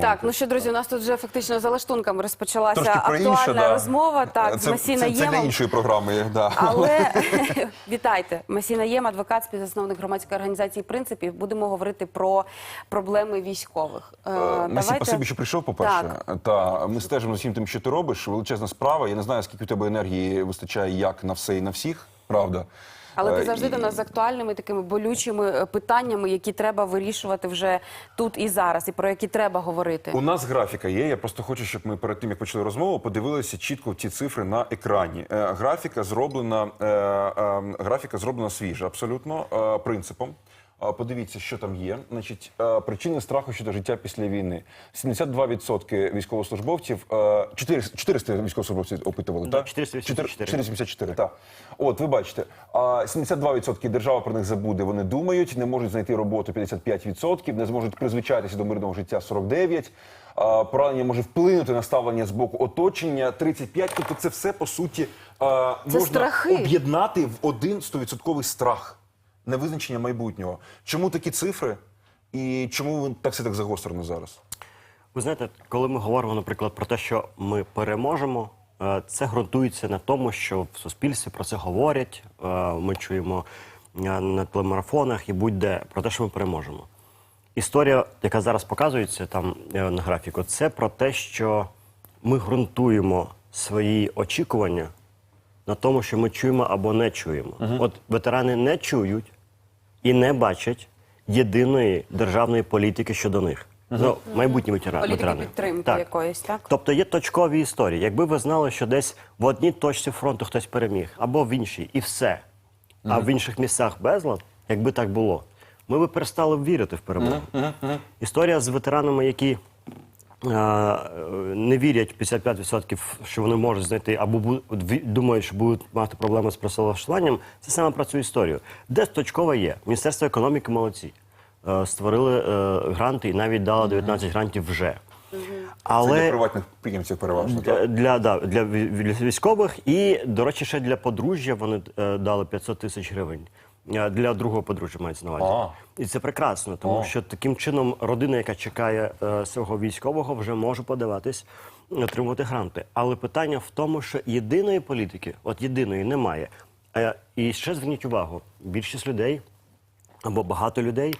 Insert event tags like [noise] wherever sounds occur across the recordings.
Так, ну що, друзі, у нас тут вже фактично за лаштунками розпочалася Трошки про актуальна да. розмова. Так, це, Масіна це, це для іншої програми, да. Але [laughs] [laughs] вітайте, Масіна Єм, адвокат, співзасновник громадської організації принципів. Будемо говорити про проблеми військових. Е, Масі, спасибі, що прийшов, по-перше. Та ми стежимо за всім тим, що ти робиш. Величезна справа. Я не знаю, скільки у тебе енергії вистачає як на все і на всіх, правда. Але ти Е, завжди і- до нас з актуальними такими болючими е, питаннями, які треба вирішувати вже тут і зараз, і про які треба говорити. У нас графіка є. Я просто хочу, щоб ми перед тим як почали розмову, подивилися чітко ті цифри на екрані. Е, графіка зроблена, графіка зроблена свіжа, абсолютно принципом. Подивіться, що там є. Значить, причини страху щодо життя після війни. 72% військовослужбовців, е, 400 400 військовослужбовців опитували, Да, так? 484. 474, так. От, ви бачите, а 72% держава про них забуде, вони думають, не можуть знайти роботу 55%, не зможуть призвичатися до мирного життя 49%, а, поранення може вплинути на ставлення з боку оточення 35%. Тобто це все, по суті, можна страхи. об'єднати в один 100% страх, невизначення майбутнього. Чому такі цифри і чому так все так загострено зараз? Ви знаєте, коли ми говоримо, наприклад, про те, що ми переможемо, е, це ґрунтується на тому, що в суспільстві про це говорять. е, Ми чуємо е, на телемарафонах і будь-де про те, що ми переможемо. Історія, яка зараз показується там на графіку, це про те, що ми ґрунтуємо свої очікування на тому, що ми чуємо або не чуємо. От ветерани не чують і не бачать єдиної державної політики щодо них. Ну, майбутні ветерани. Політики підтримки Так. якоїсь, так? Тобто є точкові історії. Якби ви знали, що десь в одній точці фронту хтось переміг, або в іншій, і все. А в інших місцях безлад, якби так було, ми би перестали вірити в перемогу. Історія з ветеранами, які не вірять 55%, що вони можуть знайти, або думають, що будуть мати проблеми з працевлаштуванням, це саме про цю історію. Де точкова є? Міністерство економіки молодці. Е, Створили е, гранти і навіть дали 19 грантів вже. Але Це для приватних підприємців переважно. так? для, для, да, для ві- ві- військових і, до речі, ще для подружжя вони е, дали 500 тисяч гривень. Е, Для другого подружжя мається на увазі. А. І це прекрасно, тому О. що таким чином родина, яка чекає е, свого військового, вже може подаватись отримувати гранти. Але питання в тому, що єдиної політики, от єдиної, немає. Е, і ще зверніть увагу: більшість людей або багато людей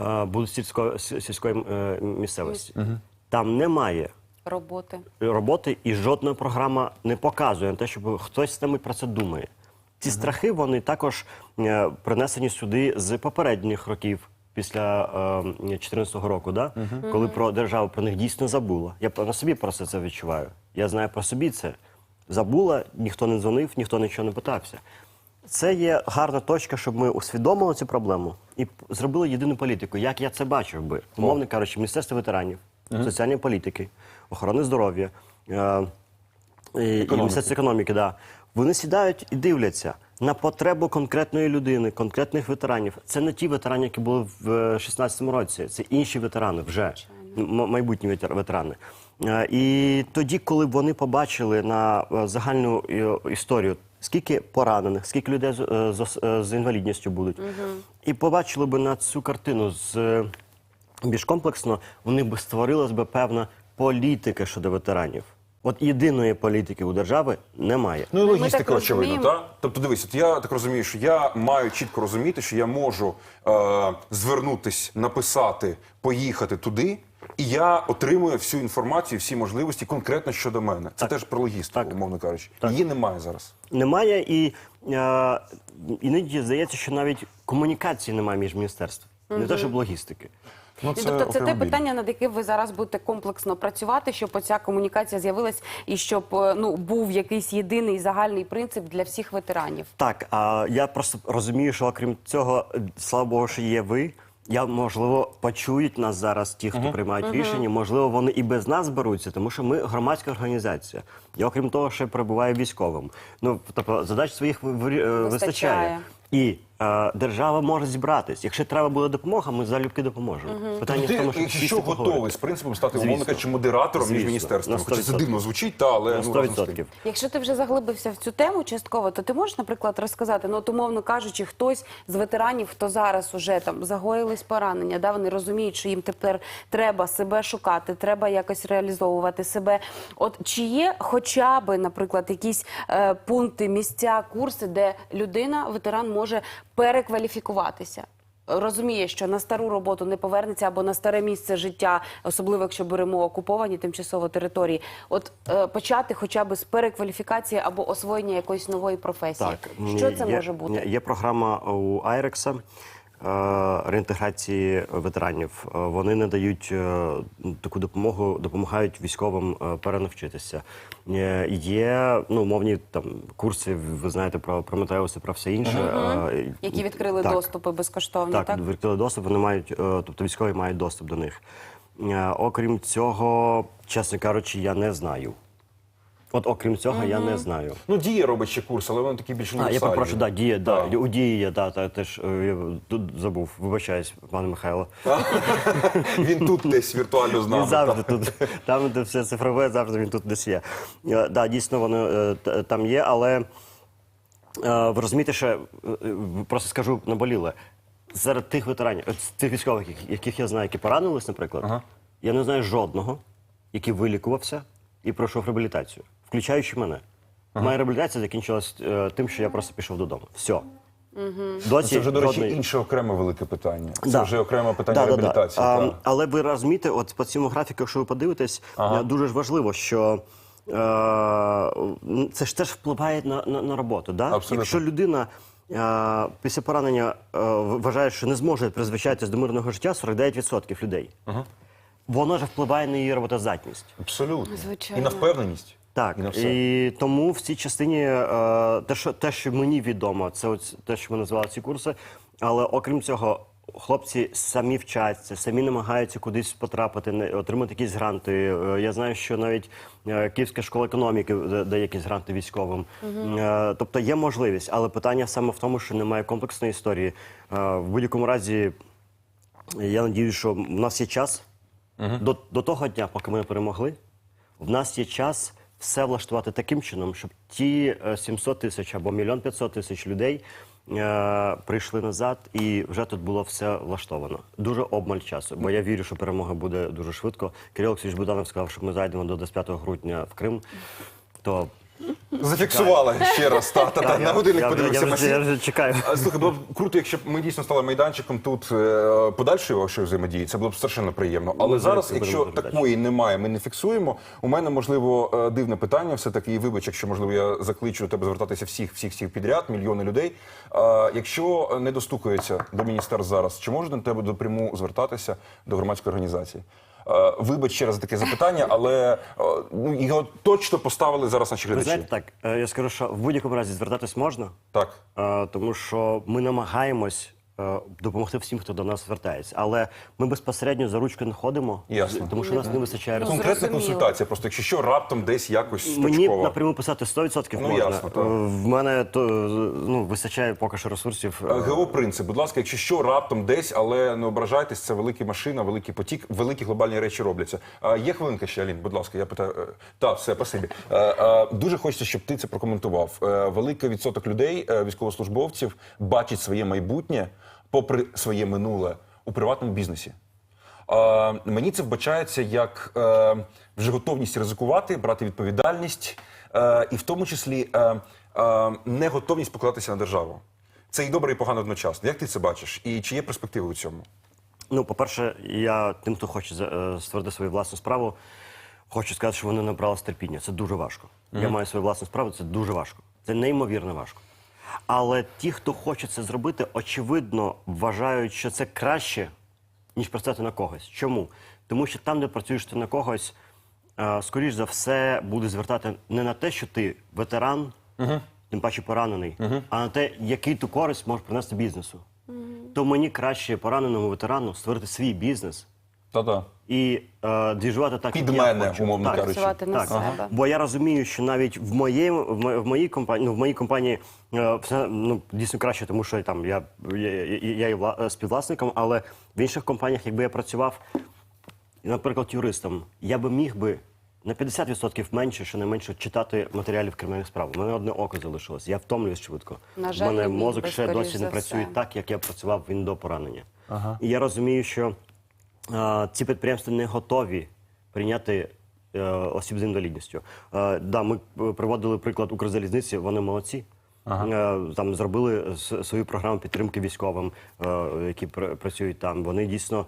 е, будуть з сільської, сільської е, місцевості. Там немає Роботи. роботи, і жодна програма не показує на те, щоб хтось з ними про це думає. Ці страхи вони також е, принесені сюди з попередніх років. Після 2014 року, да? коли про державу про них дійсно забула. Я на собі просто це відчуваю. Я знаю про собі це. Забула, ніхто не дзвонив, ніхто нічого не питався. Це є гарна точка, щоб ми усвідомили цю проблему і зробили єдину політику. Як я це бачив би, умовно кажучи, Міністерство ветеранів, соціальної політики, охорони здоров'я, е, і, і Міністерство економіки, да. Вони сідають і дивляться на потребу конкретної людини, конкретних ветеранів. Це не ті ветерани, які були в 16-му році, це інші ветерани вже майбутні ветерани. Е, І тоді, коли вони побачили на е, загальну е, історію, скільки поранених, скільки людей з, е, е, інвалідністю будуть, і побачили би на цю картину з е, більш комплексно, вони б створилась би певна політика щодо ветеранів. От єдиної політики у держави немає. Ну і логістика, очевидно, так? Тобто, дивись, от я так розумію, що я маю чітко розуміти, що я можу е, звернутись, написати, поїхати туди, і я отримую всю інформацію, всі можливості конкретно щодо мене. Це теж про логістику, Так. умовно кажучи. Так. Її немає зараз. Немає і е, іноді здається, що навіть комунікації немає між міністерством, не те, щоб логістики. Ну, Ну, тобто це те питання, над яким ви зараз будете комплексно працювати, щоб оця комунікація з'явилась і щоб е, ну був якийсь єдиний загальний принцип для всіх ветеранів. Так, а я просто розумію, що окрім цього, слава Богу, що є ви. Я можливо почують нас зараз ті, хто приймають рішення. Можливо, вони і без нас беруться, тому що ми громадська організація. Я окрім того, ще перебуваю військовим. Ну тобто задач своїх ви- ви- е, вистачає. Вистачає. І держава може зібратись. Якщо треба буде допомога, ми залюбки допоможемо. Питання в тому, що якщо всі що, поговорять. готовий з принципом стати, умовно кажучи, модератором між. На Хоча це дивно звучить, та, але На ну, разом з тим. Якщо ти вже заглибився в цю тему частково, то ти можеш, наприклад, розказати, ну от умовно кажучи, хтось з ветеранів, хто зараз уже там загоїлись поранення, да, вони розуміють, що їм тепер треба себе шукати, треба якось реалізовувати себе. От чи є хоча б, наприклад, якісь е, пункти, місця, курси, де людина, ветеран, може перекваліфікуватися? Розуміє, що на стару роботу не повернеться або на старе місце життя, особливо якщо беремо окуповані тимчасово території. От е, почати хоча б з перекваліфікації або освоєння якоїсь нової професії. Що це є, може бути? Є програма у Айрекса. Реінтеграції ветеранів Е, вони надають е, таку допомогу, допомагають військовим е, перенавчитися. Е, Є ну мовні там курси. Ви знаєте про Прометеуси, про все інше, е, Які відкрили так. доступи безкоштовні, так? Так, відкрили доступ, вони мають, е, тобто військові мають доступ до них. Е, Окрім цього, чесно кажучи, я не знаю. От окрім цього, я не знаю. Ну, дія робить ще курс, але вони такі більш А, я універсальні. попрошу, да, дія, да, Так. у дії є, да, та, теж е, я тут забув, вибачаюсь, пане Михайло. [laughs] Він тут десь віртуально з нами. Він завжди тут, там, де все цифрове, завжди він тут десь є. Е, Да, дійсно, воно е, т- там є, але е, ви розумієте, що е, е, просто скажу наболіле. Серед тих ветеранів, е, з тих військових, яких- яких я знаю, які поранились, наприклад, я не знаю жодного, який вилікувався і пройшов реабілітацію, включаючи мене. Моя реабілітація закінчилась е, тим, що я просто пішов додому. Все. Досі Це вже, до речі, жодної- інше окреме велике питання. Це Да. вже окреме питання Да, да, да. реабілітації. А, так. але ви розумієте, от по цьому графіку, якщо ви подивитесь, е, дуже ж важливо, що е, це ж теж впливає на, на, на роботу. Да? Абсолютно. Якщо людина е, після поранення е, вважає, що не зможе призвичатися до мирного життя, 49% людей. Воно ж впливає на її роботоздатність. Абсолютно. Звичайно. І на впевненість. Так, І і тому в цій частині е, те, що, те, що мені відомо, це ось те, що ми називали ці курси. Але окрім цього, хлопці самі вчаться, самі намагаються кудись потрапити, отримати якісь гранти. Е, Я знаю, що навіть е, Київська школа економіки дає якісь гранти військовим. Е, Тобто є можливість, але питання саме в тому, що немає комплексної історії. В будь-якому разі, я надію, що в нас є час до, до того дня, поки ми перемогли. В нас є час все влаштувати таким чином, щоб ті е, 700 тисяч або мільйон 500 тисяч людей е, прийшли назад і вже тут було все влаштовано. Дуже обмаль часу, бо я вірю, що перемога буде дуже швидко. Кирил Олексійович Буданов сказав, що ми зайдемо до 25 грудня в Крим. То Зафіксувала ще раз. Та, та, та, на годинник я, вже- я, подивився. вже- я вже чекаю. А, Слухай, було б круто, якщо б ми дійсно стали майданчиком тут е, подальшої вашої взаємодії, це було б страшенно приємно. Але Ми зараз, будемо якщо передачі. такої немає, ми не фіксуємо. У мене можливо е, дивне питання, все таки, і вибач, якщо можливо я закличу тебе звертатися всіх, всіх, всіх підряд, мільйони людей. Е, Якщо не достукується до міністерств зараз, чи можна до тебе допряму звертатися до громадської організації? Е, Вибач ще раз таке запитання, але е, ну, його точно поставили зараз наші Ви знаєте, так, е, я скажу, що в будь-якому разі звертатись можна. Так. Тому що ми намагаємось допомогти всім, хто до нас звертається. Але ми безпосередньо за ручку не ходимо, Ясно. тому що у нас не вистачає ресурсів. Конкретна зрозуміло. консультація, просто якщо що, раптом десь якось Мені точково. напряму писати 100% Ну, можна. ясно, так. Е, В мене то е, ну, вистачає поки що ресурсів. Е, ГО принцип, будь ласка, якщо що, раптом десь, але не ображайтесь, це велика машина, великий потік, великі глобальні речі робляться. А, є хвилинка ще, Алін, будь ласка, я питаю. е, Так, все, спасибі. Е, е, дуже хочеться, щоб ти це прокоментував. Е, великий відсоток людей, е, військовослужбовців, бачить своє майбутнє, попри своє минуле, у приватному бізнесі. Е, мені це вбачається як е, вже готовність ризикувати, брати відповідальність, е, і в тому числі е, е, не готовність покладатися на державу. Це і добре, і погано одночасно. Як ти це бачиш? І чи є перспективи у цьому? Ну, по-перше, я тим, хто хоче е, створити свою власну справу, хочу сказати, що вони набрали терпіння. Це дуже важко. Я маю свою власну справу, це дуже важко. Це неймовірно важко. Але ті, хто хоче це зробити, очевидно вважають, що це краще, ніж працювати на когось. Чому? Тому що там, де працюєш ти на когось, е, скоріш за все, буде звертати не на те, що ти ветеран, тим паче поранений, а на те, який ти користь можеш принести бізнесу. То мені краще пораненому ветерану створити свій бізнес, Та-та. і е, двіжувати так, Під як я мене, хочу. умовно Так. кажучи. Працювати на себе. Бо я розумію, що навіть в моєму в, мо- в моїй компанії, ну, в моїй компанії е, все ну дійсно краще, тому що там я, я, я, я є вла- співвласником, але в інших компаніях, якби я працював, наприклад, юристом, я би міг би. На 50% менше, щонайменше читати матеріалів кримінальних справ. У мене одне око залишилось. Я втомлююсь швидко. На У жаль, мене не міг мозок би, ще скоріш досі за не працює так, як я працював він до поранення. І я розумію, що е, ці підприємства не готові прийняти е, осіб з інвалідністю. Е, да, ми е, приводили приклад Укрзалізниці, вони молодці. Е, Там зробили свою програму підтримки військовим, е, які працюють там. Вони дійсно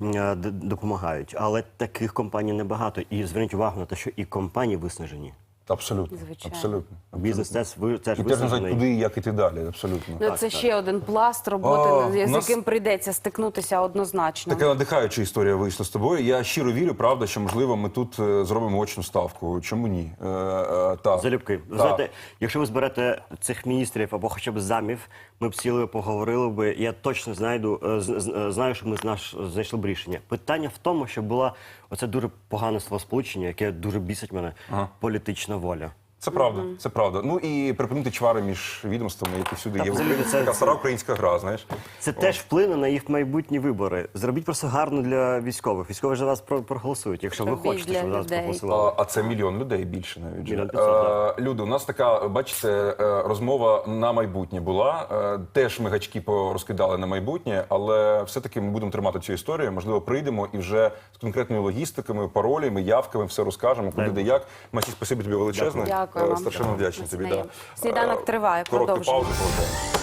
е, допомагають. Але таких компаній небагато. І зверніть увагу на те, що і компанії виснажені. Абсолютно. Звичайно. Абсолютно. Бізнес теж ви теж І теж не знають, куди і як іти далі. Абсолютно. Ну, це ще один пласт роботи, А, з у нас- яким прийдеться стикнутися однозначно. Така надихаюча історія вийшла з тобою. Я щиро вірю, правда, що можливо ми тут е, зробимо очну ставку. Чому ні? Е, е, та. Залюбки. Ви Та. знаєте, якщо ви зберете цих міністрів або хоча б замів, ми б сіли поговорили би. Я точно знайду, е, з- з- е, знаю, що ми наш знайшли б рішення. Питання в тому, що була оце дуже погане словосполучення, яке дуже бісить мене. Політична воля. Це правда, це правда. Ну і припинити чвари між відомствами, які всюди є в взагалі Україні. це- Така стара українська гра, знаєш. Це теж вплине на їх майбутні вибори. Зробіть просто гарно для військових. Військові ж за вас про- проголосують, якщо ви хочете, для щоб за вас людей. проголосували. А, а це мільйон людей більше навіть. Мільйон п'ятсот, Е, Люди, у нас така, бачите, е, розмова на майбутнє була. Е, Теж ми гачки порозкидали на майбутнє, але все-таки ми будемо тримати цю історію. Можливо, прийдемо і вже з конкретними логістиками, паролями, явками все розкажемо, куди де як. Масі, спасибі тобі величезне. Дякую Е, вам. Страшенно вдячний тобі. Да. Сніданок Е, триває, Коротку продовжуємо. паузу.